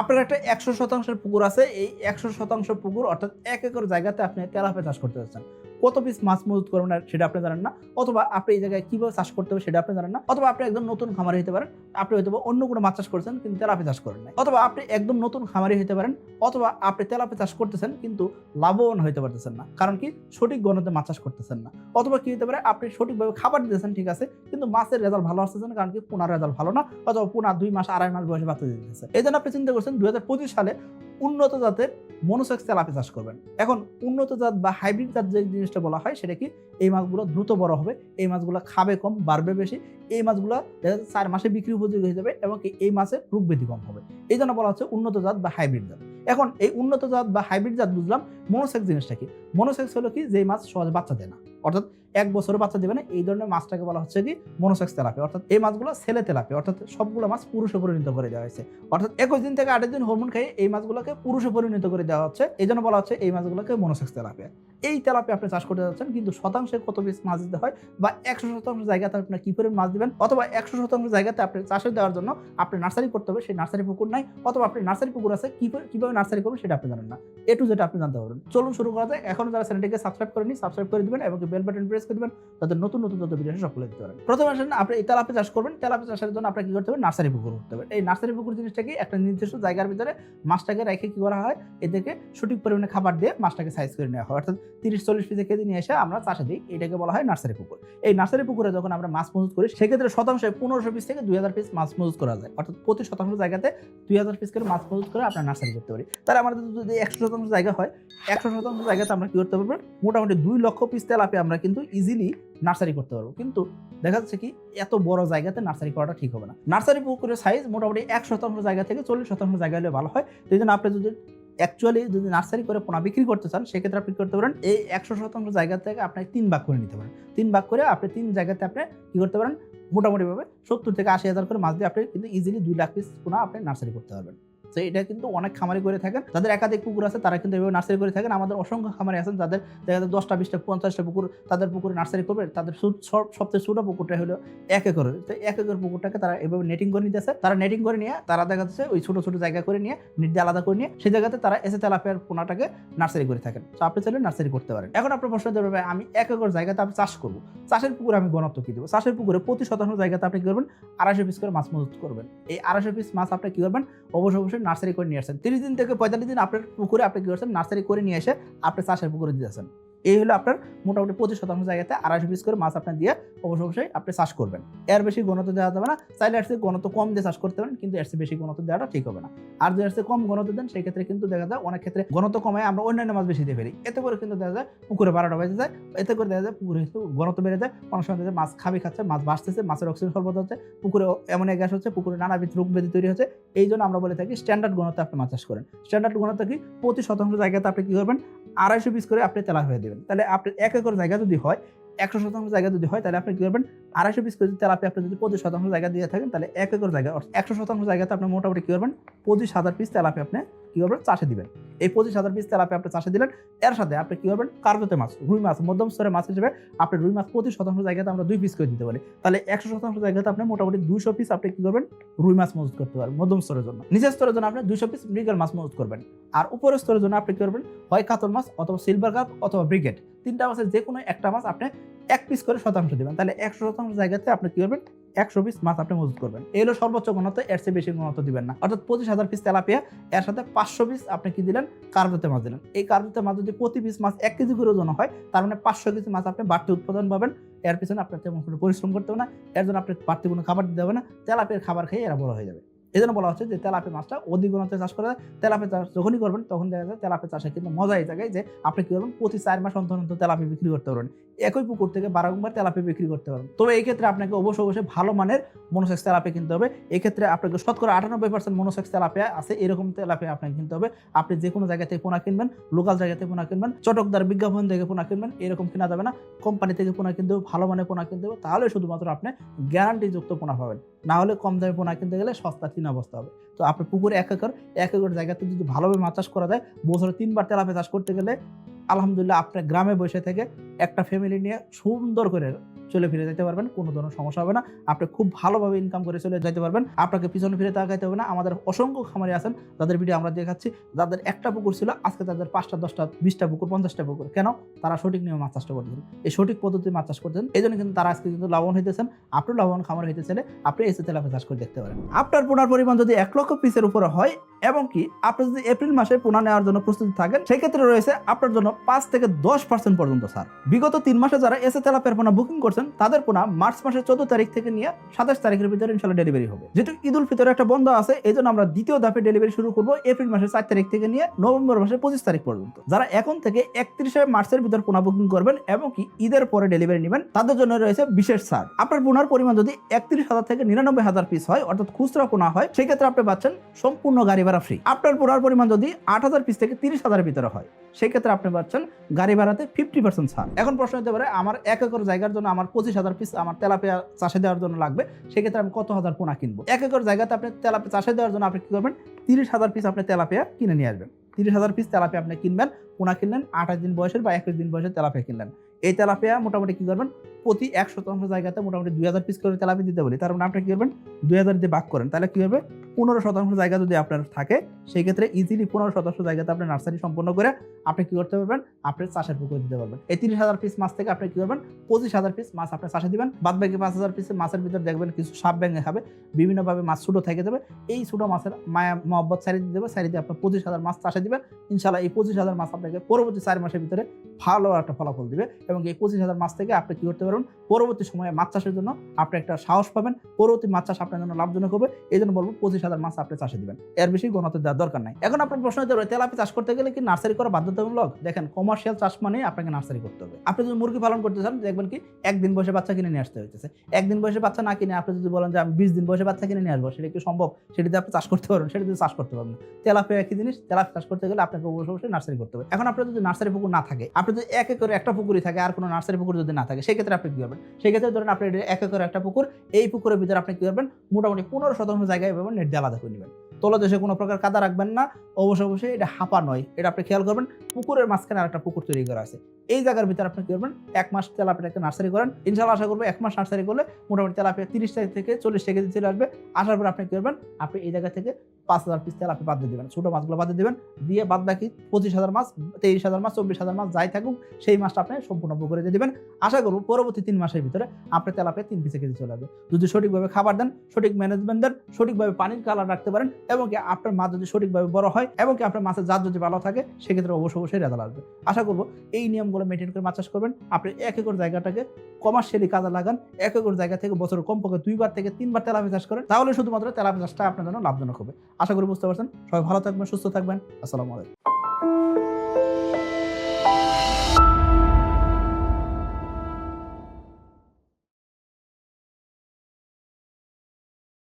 আপনার একটা একশো শতাংশের পুকুর আছে, এই একশো শতাংশ পুকুর অর্থাৎ এক একর জায়গাতে আপনি তেলাপিয়া চাষ করতে যাচ্ছেন। কত পিস মাছ মজুত করবেন সেটা আপনি জানেন না, অথবা আপনি এই জায়গায় কীভাবে চাষ করতে হবে সেটা আপনি জানেন না, অথবা আপনি একদম নতুন খামারি হতে পারেন, আপনি হয়তো অন্য কোনো মাছ চাষ করছেন কিন্তু তেলাপি চাষ করেন না অথবা আপনি একদম নতুন খামারি হতে পারেন, অথবা আপনি তেলাপি চাষ করতেছেন কিন্তু লাভবান হতে পারতেছেন না, কারণ কি সঠিক গণতে মাছ চাষ করতেছেন না, অথবা কি হতে পারে আপনি সঠিকভাবে খাবার দিতেছেন, ঠিক আছে, কিন্তু মাছের রেজাল্ট ভালো আসতেছে না, কারণ কি পোনার রেজাল্ট ভালো না, অথবা পোনা দুই মাস, আড়াই মাস বয়সে বাচ্চা দিতেছে। এই জন্য আপনি চিন্তা করছেন দু হাজার পঁচিশ সালে উন্নত জাতের মনোসেক্স তেলাপি চাষ করবেন। এখন উন্নত জাত বা হাইব্রিড জাত যে জিনিসটা বলা হয়, সেটা কি? এই মাছগুলো দ্রুত বড় হবে, এই মাছগুলো খাবে কম, বাড়বে বেশি, এই মাছগুলো চার মাসে বিক্রি উপযোগী হয়ে যাবে এবং এই মাছের রোগ ব্যাধি কম হবে। এই জন্য বলা হচ্ছে উন্নত জাত বা হাইব্রিড জাত। এখন এই উন্নত জাত বা হাইব্রিড জাত বুঝলাম মনোসেক্স জিনিসটা কি? মনোসেক্স হলো কি যে মাছ সহজে বাচ্চা দেয় না। অর্থাৎ এক বছরের বাচ্চা দেবে না, এই ধরনের মাছটাকে বলা হচ্ছে কি মনোসেক্স তেলাপি অর্থাৎ এই মাছগুলো ছেলে তেলাপি অর্থাৎ সবগুলো মাছ পুরুষে পরিণত করে দেওয়া হয়েছে। অর্থাৎ একুশ দিন থেকে আঠাশ দিন হরমোন খাইয়ে এই মাছগুলোকে পুরুষে পরিণত করে দেওয়া হচ্ছে। এই জন্য বলা হচ্ছে এই মাছগুলোকে মনোসেক্স তেলাপিয়া। এই তেলাপি আপনি চাষ করতে যাচ্ছেন, কিন্তু শতাংশে কত পিস মাছ দিতে হয় বা একশো শতাংশ জায়গাতে আপনার কি পরিমাণ মাছ দিবেন অথবা একশো শতাংশ জায়গাতে আপনি চাষে দেওয়ার জন্য আপনি নার্সারি করতে হবে, সেই নার্সারি পুকুর নাই অথবা আপনি নার্সারি পুকুর আছে কীভাবে নার্সারি করবেন সেটা আপনি জানেন না। এ টু যেটা আপনি জানতে পারবেন। চলুন শুরু করা যায় এখন যারা চ্যানেলটিকে সাবস্ক্রাইব করেনি সাবস্ক্রাইব করে দিবেন এবং বেল বাটন প্রেস করে দিবেন তাদের নতুন নতুন যত ভিডিও সকলে দিতে পারেন। প্রথমে আসেন, আপনি এই তেলাপি চাষ করবেন। তেলাপি চাষের জন্য আপনাকে কি করতে হবে? নার্সারি পুকুর করতে হবে। এই নার্সারি পুকুর জিনিসটাকে একটা নির্দিষ্ট জায়গার ভিতরে মাছটাকে রেখে কি করা হয়? এদেরকে সঠিক পরিমাণে খাবার দিয়ে মাছটাকে সাইজ করে নেওয়া হয়। অর্থাৎ তিরিশ, চল্লিশ পিসে কেজি নিয়ে এসে আমরা চাষে দিই। এটাকে বলা হয় নার্সারি পুকুর। এই নার্সারি পুকুরে যখন আমরা মাছ মজুত করি, সেক্ষেত্রে শতাংশে পনেরোশো পিস থেকে দুই হাজার পিস মাছ মজুত করা যায়। অর্থাৎ প্রতি শতাংশ জায়গাতে দুই হাজার পিস করে মাছ মজুত করে আমরা নার্সারি করতে পারি। তাহলে আমাদের যদি একশো শতাংশ জায়গা হয়, একশো শতাংশ জায়গাতে আমরা কি করতে পারব? মোটামুটি দুই লক্ষ পিস তেলাপি আমরা কিন্তু ইজিলি নার্সারি করতে পারব। কিন্তু দেখা যাচ্ছে কি, এত বড় জায়গাতে নার্সারি করাটা ঠিক হবে না। নার্সারি পুকুরের সাইজ মোটামুটি এক শতাংশ জায়গা থেকে চল্লিশ শতাংশ জায়গা হলে ভালো হয়। এই জন্য আপনি যদি অ্যাকচুয়ালি যদি নার্সারি করে পোনা বিক্রি করতে চান, সেক্ষেত্রে আপনি করতে পারেন? এই একশো শতাংশ জায়গা থেকে আপনি তিন ভাগ করে নিতে পারেন। তিন ভাগ করে আপনি তিন জায়গাতে আপনি কি করতে পারেন? মোটামুটিভাবে সত্তর থেকে আশি হাজার করে মাছ দিয়ে আপনি কিন্তু ইজিলি দুই লাখ পিস পোনা আপনি নার্সারি করতে পারবেন। তো এটা কিন্তু অনেক খামারি করে থাকেন। যাদের একাধিক পুকুর আছে, তারা কিন্তু এভাবে নার্সারি করে থাকেন। আমাদের অসংখ্য খামারি আছেন, যাদের দেখা যায় দশটা, বিশটা, পঞ্চাশটা পুকুর তাদের পুকুরে নার্সারি করবে। তাদের সব- সবচেয়ে ছোটো পুকুরটা হলো এক একরের তো এক একর পুকুরটাকে তারা এভাবে নেটিং করে নিতেছে। তারা নেটিং করে নিয়ে, তারা দেখা যাচ্ছে ওই ছোটো ছোটো জায়গা করে নিয়ে, নিট দিয়ে আলাদা করে নিয়ে সেই জায়গাতে তারা এসে তেলাপিয়ার পোনাটাকে নার্সারি করে থাকেন। তো আপনি চাইলে নার্সারি করতে পারেন। এখন আপনার প্রশ্ন পারবে আমি এক একর জায়গাতে আমি চাষ করব? চাষের পুকুরে আমি গণত্ব কি দেবো? চাষের পুকুরে প্রতি শতাংশ জায়গাতে আপনি কী করবেন? আড়াইশো পিস করে মাছ মজুত করবেন। এই আড়াইশো পিস মাছ আপনি কি করবেন? অবশ্যই অবশ্যই নার্সারি করে নিয়ে আসছেন। তিরিশ দিন থেকে পঁয়তাল্লিশ দিন আপনার পুকুরে আপনি কি করছেন? নার্সারি করে নিয়ে এসে আপনি চাষের পুকুরে দিয়েছেন এই হলো আপনার মোটামুটি পঁচিশ শতাংশ জায়গাতে আড়াইশো পিস করে মাছ আপনার দিয়ে অবশ্যই অবশ্যই আপনি চাষ করবেন। এর বেশি ঘনত্ব দেওয়া যাবে না। চাইলে এর চেয়ে ঘনত্ব কম দিয়ে চাষ করতে পারেন, কিন্তু এর চেয়ে বেশি ঘনত্ব দেওয়াটা ঠিক হবে না। আর যদি এর চেয়ে কম ঘনত্ব দেন সেই ক্ষেত্রে কিন্তু দেখা যায় অনেক ক্ষেত্রে ঘনত্ব কমায় আমরা অন্যান্য মাছ বেশি দিয়ে ফেলি। এতে করে কিন্তু দেখা যায় পুকুরে বারোটা বেজে যায়। এতে করে দেখা যায় পুকুরে কিন্তু ঘনত্ব বেড়ে যায়। অনেক সময় দেখা মাছ খাবি খাচ্ছে, মাছ বাঁচতেছে, মাছের অক্সিজেন সর্বত হচ্ছে, পুকুরে অ্যামোনিয়া গ্যাস হচ্ছে, পুকুরে নানাবিধ রোগ ব্যাধি তৈরি হচ্ছে। এই জন্য আমরা বলে থাকি স্ট্যান্ডার্ড ঘনত্ব আপনি মাছ চাষ করেন। স্ট্যান্ডার্ড ঘনত্ব কি? প্রতি শতাংশ জায়গাতে আপনি কি করবেন? আড়াইশো পিস করে আপনি তেলা হয়ে দেবেন। তাহলে আপনার এক একর জায়গা যদি হয়, একশো শতাংশ জায়গা যদি হয়, তাহলে আপনি কি করবেন? আড়াইশো পিস করে তেলাপি আপনি যদি পঁচিশ শতাংশ জায়গা দিয়ে থাকেন, তাহলে এক একর জায়গা একশো শতাংশ জায়গাতে আপনি মোটামুটি কি করবেন? পঁচিশ হাজার পিস তেলাপি আপনি কি করবেন? চাষে দিবেন। এই পঁচিশ হাজার পিস তেলাপি আপনি চাষে দিলেন, এর সাথে আপনি কি করবেন? কার্গতে মাছ, রুই মাছ, মধ্যম স্তরের মাছ হিসেবে আপনি রুই মাছ প্রতি শতাংশ জায়গাতে আমরা দুই পিস করে দিতে পারি। তাহলে একশো শতাংশ জায়গাতে আপনি মোটামুটি দুইশো পিস আপনি কি করবেন? রুই মাছ মজুত করতে পারবেন, মধ্যম স্তরের জন্য। নিচের স্তরের জন্য আপনি দুইশো পিস মৃগেল মাছ মজুত করবেন। আর উপরের স্তরের জন্য আপনি কি করবেন? হয় কাতল মাছ অথবা সিলভার কাপ অথবা ব্রিগেড তিনটা মাছের যে কোনো একটা মাছ আপনি এক পিস করে শতাংশ দেবেন। তাহলে একশো শতাংশ জায়গাতে আপনি কি করবেন? একশো পিস মাছ আপনি মজুত করবেন। এই হলো সর্বোচ্চ ঘনত্ব এর চেয়ে বেশি ঘনত্ব দিবেন না। অর্থাৎ পঁচিশ হাজার পিস তেলাপিয়া, এর সাথে পাঁচশো পিস আপনি কি দিলেন? কার্বোতে মাছ দিলেন। এই কার্বোতে মাছ যদি প্রতি পিস মাছ এক কেজি করে ওজন হয়, তার মানে পাঁচশো কেজি মাছ আপনি বাড়তি উৎপাদন পাবেন। এর পিছনে আপনার তেমন কোনো পরিশ্রম করতে হবে না, এর জন্য আপনি বাড়তি কোনো খাবার দিতে হবে না। তেলাপিয়ার খাবার খেয়ে এরা বড় হয়ে যাবে। এই জন্য বলা হচ্ছে যে তেলাপি মাছটা অধিক চাষ করা তেলাপি চাষ যখনই করবেন, তখন দেখা যায় তেলাপি চাষে কিন্তু মজা এই জায়গায় যে আপনি কি করবেন, প্রতি চার মাস অন্তর অন্তর তেলাপি বিক্রি করতে পারবেন। একই পুকুর থেকে বারংবার তেলাপি বিক্রি করতে পারবেন। তবে এই ক্ষেত্রে আপনাকে অবশ্যই অবশ্যই ভালো মানের মনোসেক্স তেলাপি কিনতে হবে। এক্ষেত্রে আপনাকে শতকরা আটানব্বই পার্সেন্ট মনোসেক্স তেলাপিয়া আছে, এরকম তেলাপিয়া আপনাকে কিনতে হবে। আপনি যে কোনো জায়গা থেকে পোনা কিনবেন লোকাল জায়গা থেকে পোনা কিনবেন, চটকদার বিজ্ঞাপন থেকে পোনা কিনবেন, এরকম কেনা যাবে না। কোম্পানি থেকে পোনা কিনতে হবে, ভালো মানের পোনা কিনতে হবে, তাহলে শুধুমাত্র আপনি গ্যারান্টিযুক্ত পোনা পাবেন। না হলে কম দামে পোনা কিনতে গেলে সস্তা তিন অবস্থা হবে। তো আপনার পুকুরে এক একর এক একর জায়গাতে যদি ভালোভাবে মাছ চাষ করা যায়, বছরে তিনবার তেলাপে চাষ করতে গেলে আলহামদুলিল্লাহ আপনার গ্রামে বসে থেকে একটা ফ্যামিলি নিয়ে সুন্দর করে চলে ফিরে যেতে পারবেন, কোনো ধরনের সমস্যা হবে না। আপনি খুব ভালোভাবে ইনকাম করে চলে যেতে পারবেন। আপনাকে পিছনে ফিরে তাকাইতে হবে না। আমাদের অসংখ্য খামারি আছেন, যাদের ভিডিও আমরা দেখাচ্ছি। যাদের একটা পুকুর ছিল, আজকে তাদের পাঁচটা, দশটা, বিশটা পুকুর, পঞ্চাশটা পুকুর। কেন? তারা সঠিক নিয়মে মাছ চাষটা করতেছেন এই সঠিক পদ্ধতি মাছ চাষ করতেন। এই জন্য কিন্তু তারা আজকে কিন্তু লাভবান হইতেছেন। আপনি লাভবান খামার হইতে চাইলে আপনি এসে তেলাপে চাষ করে দেখতে পারেন। আপনার পোনার পরিমাণ যদি এক লক্ষ পিসের উপরে হয়, এবং কি আপনি যদি এপ্রিল মাসে পোনা নেওয়ার জন্য প্রস্তুতি থাকেন, সেক্ষেত্রে রয়েছে আপনার জন্য পাঁচ থেকে দশ পার্সেন্ট পর্যন্ত স্যার বিগত তিন মাসে যারা এসে তেলাপের পোনা বুকিং করছেন তাদের পোনা মার্চ মাসের চোদ্দ তারিখ থেকে নিয়ে সাতাশ তারিখের ভিতরে ইনশাল্লাহ ডেলিভারি হবে। যেহেতু ঈদ উল ফিতরের একটা বন্ধ আছে এই জন্য আমরা দ্বিতীয় ধাপে ডেলিভারি শুরু করব এপ্রিল মাসের চার তারিখ থেকে নিয়ে নভেম্বর মাসের পঁচিশ তারিখ পর্যন্ত। যারা এখন থেকে একত্রিশে মার্চের ভিতর পোনা বুকিং করবেন এবং কি ঈদের পরে ডেলিভারি নেবেন, তাদের জন্য রয়েছে বিশেষ ছাড়। আপনার পোনার পরিমাণ যদি একত্রিশ হাজার থেকে নিরানব্বই হাজার পিস হয়, অর্থাৎ খুচরা পোনা হয়, সেক্ষেত্রে আপনি পাচ্ছেন সম্পূর্ণ গাড়ি ভাড়া ফ্রি আপনার পোনার পরিমাণ যদি আট হাজার পিস থেকে তিরিশ হাজারের ভিতরে হয়, সেক্ষেত্রে আপনি পাচ্ছেন গাড়ি ভাড়াতে ফিফটি পার্সেন্ট ছাড়। এখন প্রশ্ন হতে পারে, আমার এক একর জায়গার জন্য আমার পঁচিশ হাজার পিস আমার তেলাপিয়া চাষে দেওয়ার জন্য লাগবে, সেক্ষেত্রে আমি কত হাজার পোনা কিনবো? এক একর জায়গাতে আপনি তেলাপিয়া চাষে দেওয়ার জন্য আপনি কি করবেন? তিরিশ হাজার পিস আপনি তেলাপিয়া কিনে নিয়ে আসবেন। তিরিশ হাজার পিস তেলাপিয়া আপনি কিনবেন, পোনা কিনলেন, আঠাশ দিন বয়সের বা একুশ দিন বয়সের তেলাপিয়া কিনলেন। এই তেলাপিয়া মোটামুটি কি করবেন? প্রতি এক শতাংশ জায়গাতে মোটামুটি দুই হাজার পিস করে তেলাপিয়া দিতে বলি। তার মানে আপনি কি করবেন? দুই হাজার দিয়ে ভাগ করেন। তাহলে কি হবে? পনেরো শতাংশ জায়গা যদি আপনার থাকে সেই ক্ষেত্রে ইজিলি পনেরো শতাংশ জায়গাতে আপনি নার্সারি সম্পন্ন করে আপনি কি করতে পারবেন? আপনি চাষের পুকুরে দিতে পারবেন। এই তিরিশ হাজার পিস মাছ থেকে আপনি কি করবেন? পঁচিশ হাজার পিস মাছ আপনি চাষে দিবেন। বাদ বাকি পাঁচ হাজার পিস মাছের ভিতরে দেখবেন কিছু সাপ ব্যাঙে খাবে, বিভিন্নভাবে মাছ ছোটো থেকে যাবে এই ছোটো মাছের মায়া মহব্বত সারি দিয়ে দেবে সারি দিয়ে আপনার পঁচিশ হাজার মাছ চাষে দিবেন। ইনশাল্লাহ এই পঁচিশ হাজার মাছ আপনাকে পরবর্তী চার মাসের ভিতরে ভালো একটা ফলাফল দিবে এবং এই পঁচিশ হাজার মাছ থেকে আপনি কি করতে পারবেন? পরবর্তী সময়ে মাছ চাষের জন্য আপনি একটা সাহস পাবেন, পরবর্তী মাছ চাষ আপনার জন্য লাভজনক হবে, এই জন্য বলব পঁচিশ হাজার মাছ আপনি চাষে দিবেন। এর বেশি গণতে দেওয়ার দরকার নাই। এখন আপনার প্রশ্ন হতে পারে তেলাপি চাষ করতে গেলে কি নার্সারি করা বাধ্যতামূলক? দেখেন কমার্শিয়াল চাষ মানে আপনাকে নার্সারি করতে হবে। আপনি যদি মুরগি পালন করতে চান, দেখবেন কি, একদিন বয়সে বাচ্চা কিনে নিয়ে আসতে হইতেছে। একদিন বয়সে বাচ্চা না কিনে আপনি যদি বলেন যে, আমি বিশ দিন বয়সে বাচ্চা কিনে নিয়ে আসব, সেটা কি সম্ভব? সেটা দিয়ে আপনি চাষ করতে পারবেন সেটা দিয়ে চাষ করতে পারবেন তেলাপিয়া একই জিনিস তেলাপি চাষ করতে গেলে আপনাকে অবশ্যই অবশ্যই নার্সারি করতে হবে। এখন আপনার যদি নার্সারি পুকুর না থাকে আপনি যদি এক একর একটা পুকুরই থাকে, আর কোনো নার্সারি পুকুর যদি না থাকে, সেক্ষেত্রে আপনি কি করবেন? সেক্ষেত্রে ধরেন আপনি এক একর একটা পুকুর, এই পুকুরের ভিতরে আপনি কি করবেন? মোটামুটি পনেরো শতাংশ জায়গায় পাবেন নেট দিয়ে আলাদা করে নেবেন। তলদেশে কোনো প্রকার কাদা রাখবেন না অবশ্যই অবশ্যই এটা হাঁপা নয়। এটা আপনি খেয়াল করবেন, পুকুরের মাঝখানে আরেকটা পুকুর তৈরি করা আছে। এই জায়গার ভিতরে আপনি কি করবেন? এক মাস তেলাপিয়া একটা নার্সারি করেন। ইনশাল্লাহ আশা করব এক মাস নার্সারি করলে মোটামুটি তেলাপিয়া তিরিশ তারিখ থেকে চল্লিশ টাকা চলে আসবে। আসার পর আপনি কি করবেন? আপনি এই জায়গা থেকে পাঁচ হাজার পিস তেলাপি বাদ দিয়ে দেবেন। ছোটো মাছগুলো বাদ দিয়ে দেবেন। দিয়ে বাদ বাকি পঁচিশ হাজার মাছ, তেইশ হাজার মাছ, চব্বিশ হাজার মাছ, যাই থাকুক, সেই মাছটা আপনি সম্পূর্ণ পুকুরে দিয়ে দেবেন। আশা করব পরবর্তী তিন মাসের ভিতরে আপনার তেলাপে তিন পিসে কেজি চলে আসবে। যদি সঠিকভাবে খাবার দেন, সঠিক ম্যানেজমেন্ট দেন, সঠিকভাবে পানির কালার রাখতে পারেন, এবং কি আপনার মাছ যদি সঠিকভাবে বড় হয়, এবং কি আপনার মাছের জাত যদি ভালো থাকে, সেক্ষেত্রে অবশ্যই অবশ্যই রেজাল্ট আসবে। আশা করব এই নিয়মগুলো মেনটেন করে মাছ চাষ করবেন। আপনি এক একর জায়গাটাকে কমার্শিয়ালি কাজে লাগান। এক একর জায়গা থেকে বছর কমপক্ষে দুইবার থেকে তিনবার তেলাপি চাষ করেন। তাহলে শুধুমাত্র তেলাপি চাষটা আপনার জন্য লাভজনক হবে। আশা করি বুঝতে পারছেন। সবাই ভালো থাকবেন সুস্থ থাকবেন। আসসালামু আলাইকুম।